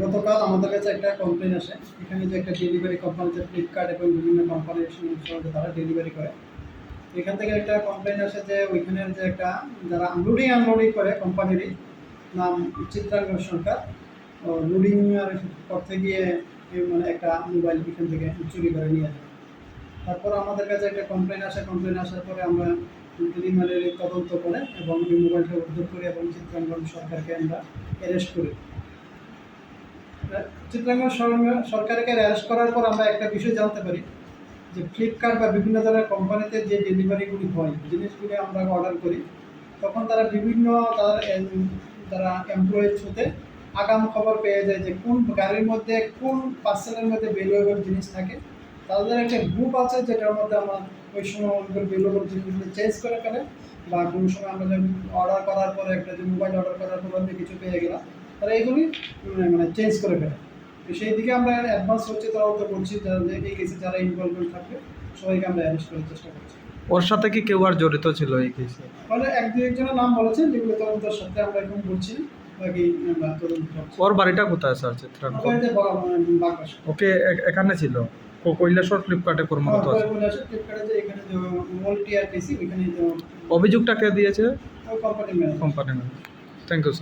গতকাল আমাদের কাছে একটা কমপ্লেন আসে। এখানে যে একটা ডেলিভারি কোম্পানি যে ফ্লিপকার্ট এবং বিভিন্ন কোম্পানির সঙ্গে তারা ডেলিভারি করে। এখান থেকে একটা কমপ্লেন আসে যে ওইখানের যে একটা, যারা আনলোডিং আনলোডিং করে কোম্পানিরই নাম চিত্রাঙ্গন সরকার। লোডিং করতে গিয়ে মানে একটা মোবাইল এখান থেকে চুরি করে নিয়ে যায়। তারপর আমাদের কাছে একটা কমপ্লেন আসে কমপ্লেন আসার পরে আমরা ডেলিভারির তদন্ত করে এবং মোবাইলটা উদ্ধার করি এবং চিত্রাঙ্গন সরকারকে আমরা অ্যারেস্ট করি। চিত্রাঙ্গন সরকারকে অ্যারেস্ট করার পর আমরা একটা বিষয় জানতে পারি, যে ফ্লিপকার্ট বা বিভিন্ন ধরনের কোম্পানিতে যে ডেলিভারিগুলি হয়, জিনিসগুলি আমরা অর্ডার করি, তখন তারা বিভিন্ন তার তারা যারা এমপ্লয়িজ হতে আগাম খবর পেয়ে যায় যে কোন গাড়ির মধ্যে কোন পার্সেলের মধ্যে ভ্যালুয়েবল জিনিস থাকে। তাদের একটা গ্রুপ আছে যেটার মধ্যে আমরা ওই সময় ওদের ভ্যালুয়েবল জিনিসগুলো চেঞ্জ করে ফেলে বা কোনো সময় আমরা অর্ডার করার পরে একটা যে মোবাইল অর্ডার করার পর আমরা কিছু পেয়ে গেলাম তারা এগুলি মানে চেঞ্জ করে ফেলে। তো সেই দিকে আমরা অ্যাডভান্স হচ্ছে তদন্ত করছি যারা এই কেসে যারা ইনভলভমেন্ট থাকবে সবাইকে আমরা অ্যারেস্ট করার চেষ্টা করছি। ওর সাথে কি কেউ আর জড়িত ছিল এই কেসে মানে এক দু একজনের নাম বলেছেন যেগুলো তদন্তের সাথে আমরা এখন বলছি বাকি ওর বাড়িটা কোথায় স্যার বাকাশ ওকে এখানে ছিল? ও কৈলাসর ফ্লিপকার্টে কর্মরত আছে? ফ্লিপকার্টে যে এখানে যে মল্টি আর পিসি ওইখানে যে অভিযোগটা কে দিয়েছে? Company manager thank you